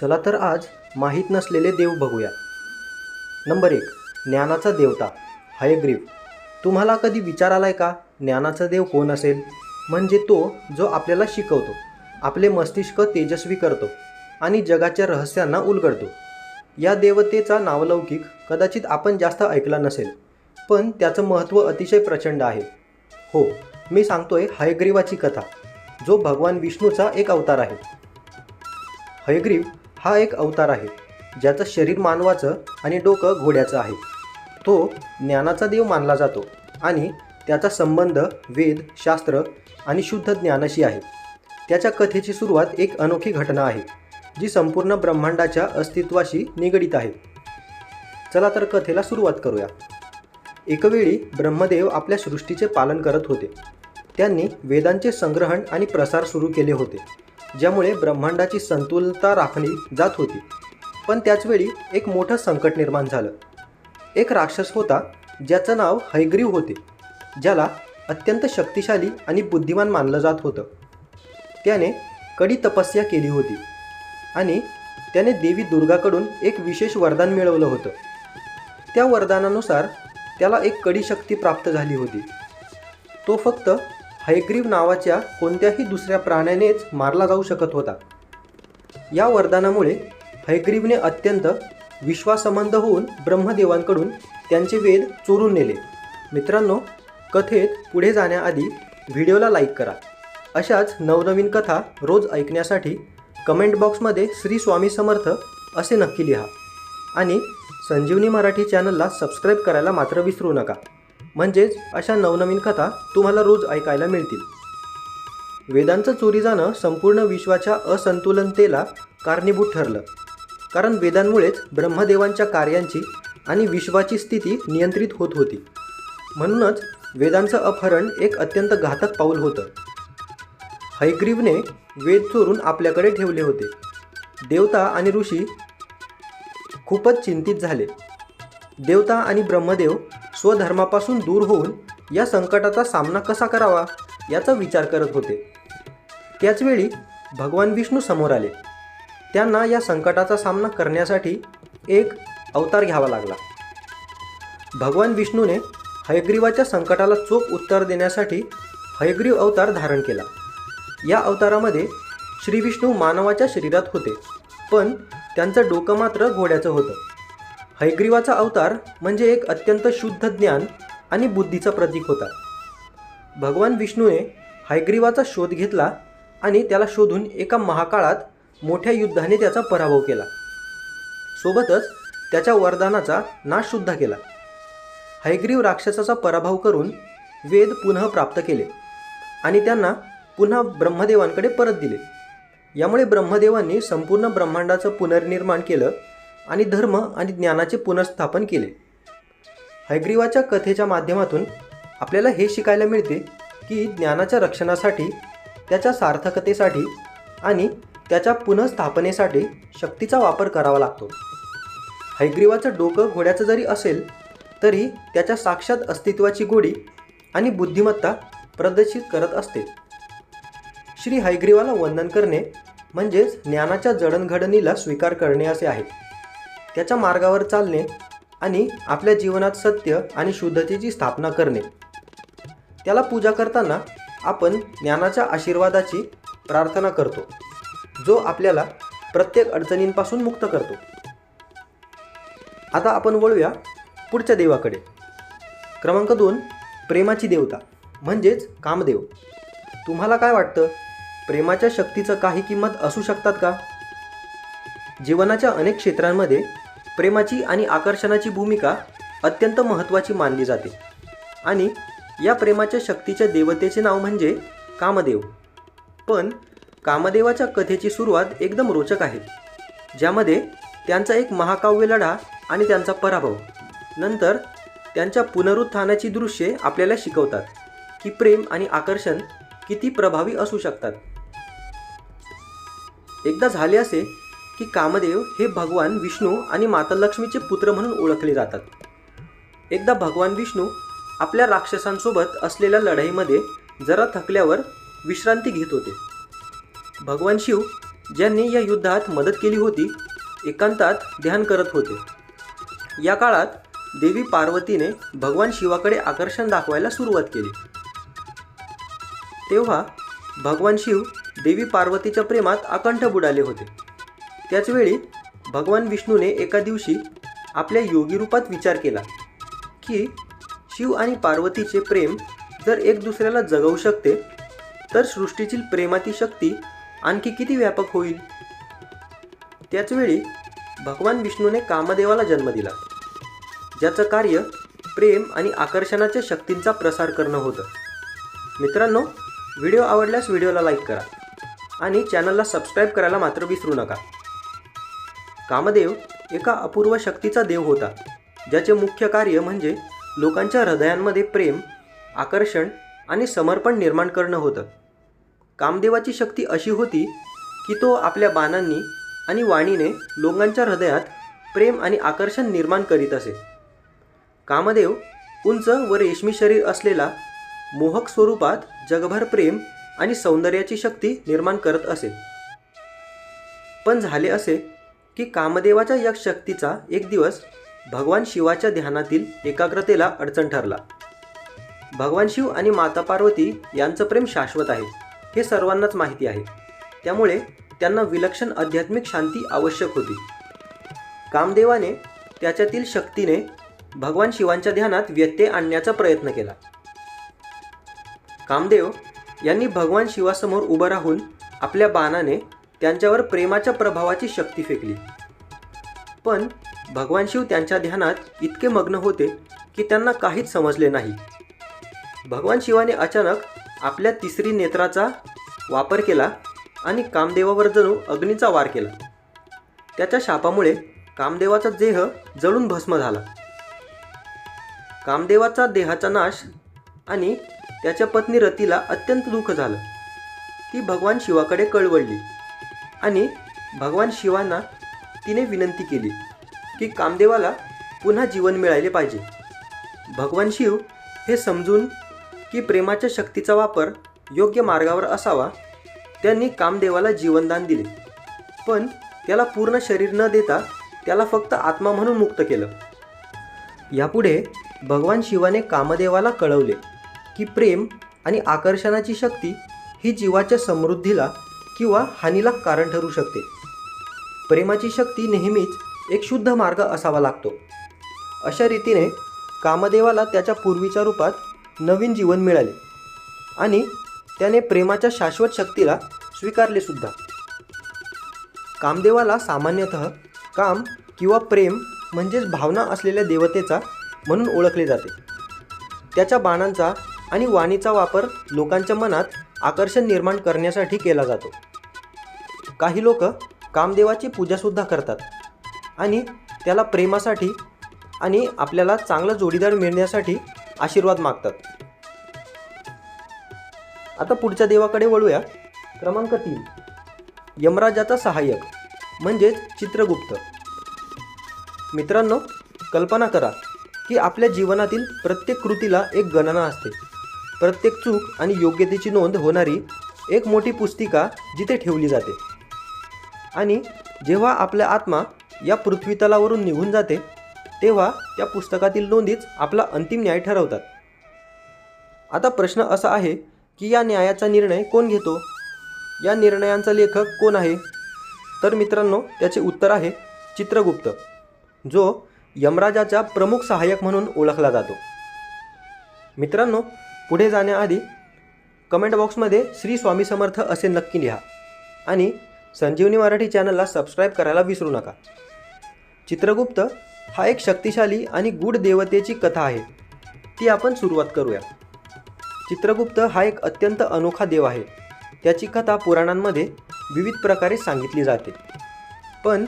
चला तर आज माहीत नसलेले देव बघूया. नंबर एक ज्ञानाचा देवता. हयग्रीव तुम्हाला कधी विचार आलाय का? ज्ञानाचा देव कोण असेल? म्हणजे तो जो आपल्याला शिकवतो आपले मस्तिष्क तेजस्वी करतो आणि जगाच्या रहस्यांना उलगडतो. या देवतेचा नावलौकिक कदाचित आपण जास्त ऐकला नसेल पण त्याचं महत्त्व अतिशय प्रचंड आहे. हो मी सांगतोय हयग्रीवाची कथा जो भगवान विष्णूचा एक अवतार आहे. हयग्रीव हा एक अवतार आहे ज्याचं शरीर मानवाचं आणि डोकं घोड्याचं आहे. तो ज्ञानाचा देव मानला जातो आणि त्याचा संबंध वेद शास्त्र आणि शुद्ध ज्ञानाशी आहे. त्याच्या कथेची सुरुवात एक अनोखी घटना आहे जी संपूर्ण ब्रह्मांडाच्या अस्तित्वाशी निगडीत आहे. चला तर कथेला सुरुवात करूया. एकवेळी ब्रह्मदेव आपल्या सृष्टीचे पालन करत होते. त्यांनी वेदांचे संग्रहण आणि प्रसार सुरू केले होते. ज्यामुळे ब्रह्मांडाची संतुलता राखली जात होती. पण त्याचवेळी एक मोठं संकट निर्माण झालं. एक राक्षस होता ज्याचं नाव हैग्रीव होते ज्याला अत्यंत शक्तिशाली आणि बुद्धिमान मानलं जात होतं. त्याने कडी तपस्या केली होती आणि त्याने देवी दुर्गाकडून एक विशेष वरदान मिळवलं होतं. त्या वरदानानुसार त्याला एक कडी शक्ती प्राप्त झाली होती. तो फक्त हैग्रीव नावाच्या कोणत्याही दुसऱ्या प्राण्यानेच मारला जाऊ शकत होता. या वरदानामुळे हैग्रीवने अत्यंत विश्वासमंद होऊन ब्रह्मदेवांकडून त्यांचे वेद चोरून नेले. मित्रांनो कथेत पुढे जाण्याआधी व्हिडिओला लाईक करा. अशाच नवनवीन कथा रोज ऐकण्यासाठी कमेंट बॉक्समध्ये श्री स्वामी समर्थ असे नक्की लिहा. आणि संजीवनी मराठी चॅनलला सबस्क्राईब करायला मात्र विसरू नका. म्हणजेच अशा नवनवीन कथा तुम्हाला रोज ऐकायला मिळतील. वेदांचं चोरी जाणं संपूर्ण विश्वाच्या असंतुलनतेला कारणीभूत ठरलं. कारण वेदांमुळेच ब्रह्मदेवांच्या कार्यांची आणि विश्वाची स्थिती नियंत्रित होत होती. म्हणूनच वेदांचं अपहरण एक अत्यंत घातक पाऊल होतं. हैग्रीवने वेद चोरून आपल्याकडे ठेवले होते. देवता आणि ऋषी खूपच चिंतित झाले. देवता आणि ब्रह्मदेव स्वधर्मापासून दूर होऊन या संकटाचा सामना कसा करावा याचा विचार करत होते. त्याचवेळी भगवान विष्णू समोर आले. त्यांना या संकटाचा सामना करण्यासाठी एक अवतार घ्यावा लागला. भगवान विष्णूने हयग्रीवाच्या संकटाला चोख उत्तर देण्यासाठी हयग्रीव अवतार धारण केला. या अवतारामध्ये श्री विष्णू मानवाच्या शरीरात होते पण त्यांचं डोकं मात्र घोड्याचं होतं. हैग्रीवाचा अवतार म्हणजे एक अत्यंत शुद्ध ज्ञान आणि बुद्धीचा प्रतीक होता. भगवान विष्णूने हैग्रीवाचा शोध घेतला आणि त्याला शोधून एका महाकाळात मोठ्या युद्धाने त्याचा पराभव केला. सोबतच त्याच्या वरदानाचा नाशसुद्धा केला. हैग्रीव राक्षसाचा पराभव करून वेद पुन्हा प्राप्त केले आणि त्यांना पुन्हा ब्रह्मदेवांकडे परत दिले. यामुळे ब्रह्मदेवांनी संपूर्ण ब्रह्मांडाचं पुनर्निर्माण केलं आणि धर्म आणि ज्ञानाचे पुनर्स्थापन केले. हैग्रीवाच्या कथेच्या माध्यमातून आपल्याला हे शिकायला मिळते की ज्ञानाच्या रक्षणासाठी त्याच्या सार्थकतेसाठी आणि त्याच्या पुनर्स्थापनेसाठी शक्तीचा वापर करावा लागतो. हैग्रीवाचं डोकं घोड्याचं जरी असेल तरी त्याच्या साक्षात अस्तित्वाची गोडी आणि बुद्धिमत्ता प्रदर्शित करत असते. श्री हैग्रीवाला वंदन करणे म्हणजेच ज्ञानाच्या जडणघडणीला स्वीकार करणे असे आहे. त्याच्या मार्गावर चालणे आणि आपल्या जीवनात सत्य आणि शुद्धतेची स्थापना करणे. त्याला पूजा करताना आपण ज्ञानाच्या आशीर्वादाची प्रार्थना करतो जो आपल्याला प्रत्येक अडचणींपासून मुक्त करतो. आता आपण वळूया पुढच्या देवाकडे. क्रमांक दोन प्रेमाची देवता म्हणजेच कामदेव. तुम्हाला काय वाटतं? प्रेमाच्या शक्तीचं काही किंमत असू शकतात का? जीवनाच्या अनेक क्षेत्रांमध्ये प्रेमाची आणि आकर्षणाची भूमिका अत्यंत महत्त्वाची मानली जाते. आणि या प्रेमाच्या शक्तीच्या देवतेचे नाव म्हणजे कामदेव. पण कामदेवाच्या कथेची सुरुवात एकदम रोचक आहे ज्यामध्ये त्यांचा एक महाकाव्य लढा आणि त्यांचा पराभव. नंतर त्यांच्या पुनरुत्थानाची दृश्ये आपल्याला शिकवतात की प्रेम आणि आकर्षण किती प्रभावी असू शकतात. एकदा झाले असे की कामदेव हे भगवान विष्णू आणि माता लक्ष्मीचे पुत्र म्हणून ओळखले जातात. एकदा भगवान विष्णू आपल्या राक्षसांसोबत असलेल्या लढाईमध्ये जरा थकल्यावर विश्रांती घेत होते. भगवान शिव ज्यांनी या युद्धात मदत केली होती एकांतात ध्यान करत होते. या काळात देवी पार्वतीने भगवान शिवाकडे आकर्षण दाखवायला सुरुवात केली. तेव्हा भगवान शिव देवी पार्वतीच्या प्रेमात अकंठ बुडाले होते. त्याचवेळी भगवान विष्णूने एका दिवशी आपल्या योगी रूपात विचार केला की शिव आणि पार्वतीचे प्रेम जर एक दुसऱ्याला जगवू शकते तर सृष्टीतील प्रेमाची शक्ती आणखी किती व्यापक होईल? त्याचवेळी भगवान विष्णूने कामदेवाला जन्म दिला ज्याचं कार्य प्रेम आणि आकर्षणाच्या शक्तींचा प्रसार करणं होतं. मित्रांनो व्हिडिओ आवडल्यास व्हिडिओला लाईक करा आणि चॅनलला सबस्क्राईब करायला मात्र विसरू नका. कामदेव एका अपूर्व शक्तीचा देव होता ज्याचे मुख्य कार्य म्हणजे लोकांच्या हृदयांमध्ये प्रेम आकर्षण आणि समर्पण निर्माण करणं होतं. कामदेवाची शक्ती अशी होती की तो आपल्या बाणांनी आणि वाणीने लोकांच्या हृदयात प्रेम आणि आकर्षण निर्माण करीत असे. कामदेव उंच व रेशमी शरीर असलेला मोहक स्वरूपात जगभर प्रेम आणि सौंदर्याची शक्ती निर्माण करत असे. पण झाले असे की कामदेवाच्या या शक्तीचा एक दिवस भगवान शिवाच्या ध्यानातील एकाग्रतेला अडचण ठरला. भगवान शिव आणि माता पार्वती यांचं प्रेम शाश्वत आहे हे सर्वांनाच माहिती आहे. त्यामुळे त्यांना विलक्षण आध्यात्मिक शांती आवश्यक होती. कामदेवाने त्याच्यातील शक्तीने भगवान शिवांच्या ध्यानात व्यत्यय आणण्याचा प्रयत्न केला. कामदेव यांनी भगवान शिवासमोर उभं राहून आपल्या बाणाने त्यांच्यावर प्रेमाच्या प्रभावाची शक्ती फेकली. पण भगवान शिव त्यांच्या ध्यानात इतके मग्न होते की त्यांना काहीच समजले नाही. भगवान शिवाने अचानक आपल्या तिसरी नेत्राचा वापर केला आणि कामदेवावर जणू अग्नीचा वार केला. त्याच्या शापामुळे कामदेवाचा देह जळून भस्म झाला. कामदेवाचा देहाचा नाश आणि त्याच्या पत्नी रतीला अत्यंत दुःख झालं. ती भगवान शिवाकडे कळवळली. आणि भगवान शिवांना तिने विनंती केली की कामदेवाला पुन्हा जीवन मिळाले पाहिजे. भगवान शिव हे समजून की प्रेमाच्या शक्तीचा वापर योग्य मार्गावर असावा त्यांनी कामदेवाला जीवनदान दिले. पण त्याला पूर्ण शरीर न देता त्याला फक्त आत्मा म्हणून मुक्त केलं. यापुढे भगवान शिवाने कामदेवाला कळवले की प्रेम आणि आकर्षणाची शक्ती ही जीवाच्या समृद्धीला किंवा हानीला कारण ठरू शकते. प्रेमाची शक्ती नेहमीच एक शुद्ध मार्ग असावा लागतो. अशा रीतीने कामदेवाला त्याच्या पूर्वीच्या रूपात नवीन जीवन मिळाले आणि त्याने प्रेमाच्या शाश्वत शक्तीला स्वीकारले सुद्धा. कामदेवाला सामान्यतः काम किंवा प्रेम म्हणजेच भावना असलेल्या देवतेचा म्हणून ओळखले जाते. त्याच्या बाणांचा आणि वाणीचा वापर लोकांच्या मनात आकर्षण निर्माण करण्यासाठी केला जातो. काही लोक कामदेवाची पूजासुद्धा करतात. आणि त्याला प्रेमासाठी आणि आपल्याला चांगला जोडीदार मिळण्यासाठी आशीर्वाद मागतात. आता पुढच्या देवाकडे वळूया. क्रमांक तीन. यमराजाचा सहाय्यक म्हणजेच चित्रगुप्त. मित्रांनो कल्पना करा की आपल्या जीवनातील प्रत्येक कृतीला एक गणना असते. प्रत्येक चूक आणि योग्यतेची नोंद होणारी एक मोठी पुस्तिका जिथे ठेवली जाते. आणि जेव्हा आपल्या आत्मा या पृथ्वीतलावरून निघून जाते तेव्हा त्या पुस्तकातील नोंदीच आपला अंतिम न्याय ठरवतात. आता प्रश्न असा आहे की या न्यायाचा निर्णय कोण घेतो? या निर्णयांचा लेखक कोण आहे? तर मित्रांनो त्याचे उत्तर आहे चित्रगुप्त जो यमराजाचा प्रमुख सहाय्यक म्हणून ओळखला जातो. मित्रांनो पुढे जाण्याआधी कमेंट बॉक्समध्ये श्री स्वामी समर्थ असे नक्की लिहा आणि संजीवनी मराठी चॅनलला सबस्क्राईब करायला विसरू नका. चित्रगुप्त हा एक शक्तिशाली आणि गूढ देवतेची कथा आहे. ती आपण सुरुवात करूया. चित्रगुप्त हा एक अत्यंत अनोखा देव आहे. त्याची कथा पुराणांमध्ये विविध प्रकारे सांगितली जाते. पण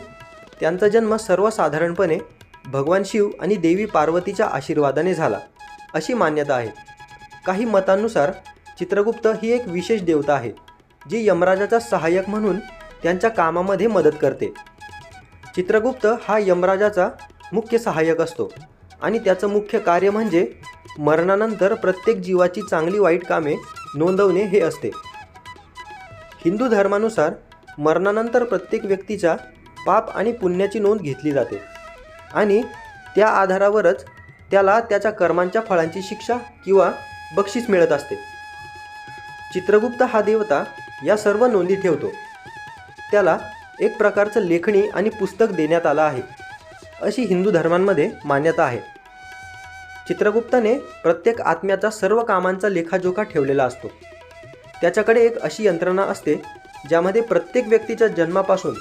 त्यांचा जन्म सर्वसाधारणपणे भगवान शिव आणि देवी पार्वतीच्या आशीर्वादाने झाला अशी मान्यता आहे. काही मतांनुसार चित्रगुप्त ही एक विशेष देवता आहे जी यमराजाचा सहाय्यक म्हणून त्यांच्या कामामध्ये मदत करते. चित्रगुप्त हा यमराजाचा मुख्य सहाय्यक असतो आणि त्याचं मुख्य कार्य म्हणजे मरणानंतर प्रत्येक जीवाची चांगली वाईट कामे नोंदवणे हे असते. हिंदू धर्मानुसार मरणानंतर प्रत्येक व्यक्तीच्या पाप आणि पुण्याची नोंद घेतली जाते आणि त्या आधारावरच त्याला त्याच्या कर्मांच्या फळांची शिक्षा किंवा बक्षीस मिळत असते. चित्रगुप्त हा देवता या सर्व नोंदी ठेवतो. त्याला एक प्रकारचं लेखणी आणि पुस्तक देण्यात आलं आहे. अशी हिंदू धर्मांमध्ये मान्यता आहे. चित्रगुप्ताने प्रत्येक आत्म्याचा सर्व कामांचा लेखाजोखा ठेवलेला असतो. त्याच्याकडे एक अशी यंत्रणा असते ज्यामध्ये प्रत्येक व्यक्तीच्या जन्मापासून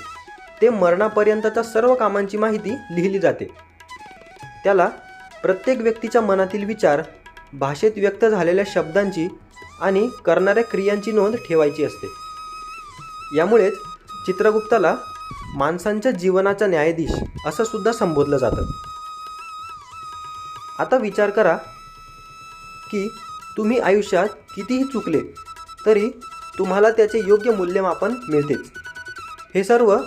ते मरणापर्यंतच्या सर्व कामांची माहिती लिहिली जाते. त्याला प्रत्येक व्यक्तीच्या मनातील विचार भाषेत व्यक्त झालेल्या शब्दांची आणि करणाऱ्या क्रियांची नोंद ठेवायची असते. यामुळेच चित्रगुप्ताला माणसांच्या जीवनाचा न्यायाधीश असं सुद्धा संबोधलं जातं. आता विचार करा की तुम्ही आयुष्यात कितीही चुकले तरी तुम्हाला त्याचे योग्य मूल्यमापन मिळतेच. हे सर्व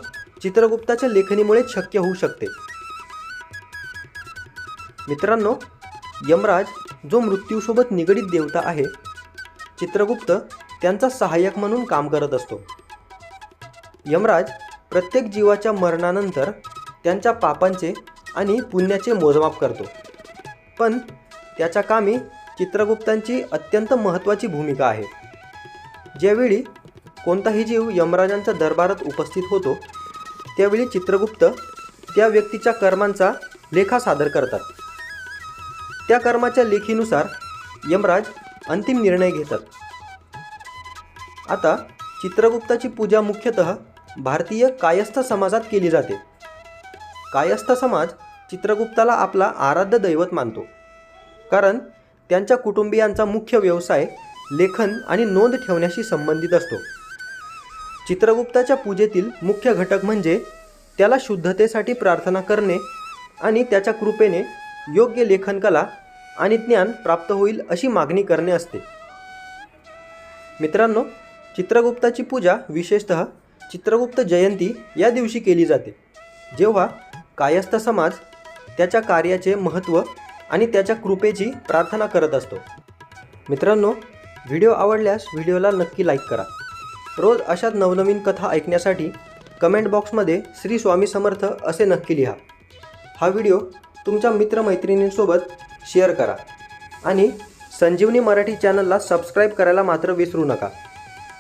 चित्रगुप्ताच्या लेखणीमुळे शक्य होऊ शकते. मित्रांनो यमराज जो मृत्यूसोबत निगडीत देवता आहे चित्रगुप्त त्यांचा सहाय्यक म्हणून काम करत असतो. यमराज प्रत्येक जीवाच्या मरणानंतर त्यांच्या पापांचे आणि पुण्याचे मोजमाप करतो. पण त्याच्या कामी चित्रगुप्तांची अत्यंत महत्त्वाची भूमिका आहे. ज्यावेळी कोणताही जीव यमराजांच्या दरबारात उपस्थित होतो त्यावेळी चित्रगुप्त त्या व्यक्तीच्या कर्मांचा लेखा सादर करतात. त्या कर्माच्या लेखीनुसार यमराज अंतिम निर्णय घेतात. आता चित्रगुप्ताची पूजा मुख्यतः भारतीय कायस्थ समाजात केली जाते. कायस्थ समाज चित्रगुप्ताला आपला आराध्य दैवत मानतो. कारण त्यांच्या कुटुंबियांचा मुख्य व्यवसाय लेखन आणि नोंद ठेवण्याशी संबंधित असतो. चित्रगुप्ताच्या पूजेतील मुख्य घटक म्हणजे त्याला शुद्धतेसाठी प्रार्थना करणे आणि त्याच्या कृपेने योग्य लेखनकला आणि ज्ञान प्राप्त होईल अशी मागणी करणे असते. मित्रांनो चित्रगुप्ताची पूजा विशेषतः चित्रगुप्त जयंती या दिवशी केली जाते. जेव्हा कायस्थ समाज त्याच्या कार्याचे महत्त्व आणि त्याच्या कृपेची प्रार्थना करत असतो. मित्रांनो व्हिडिओ आवडल्यास व्हिडिओला नक्की लाईक करा. रोज अशाच नवनवीन कथा ऐकण्यासाठी कमेंट बॉक्समध्ये श्री स्वामी समर्थ असे नक्की लिहा. हा व्हिडिओ तुमच्या मित्रमैत्रिणींसोबत शेअर करा आणि संजीवनी मराठी चॅनलला सबस्क्राईब करायला मात्र विसरू नका.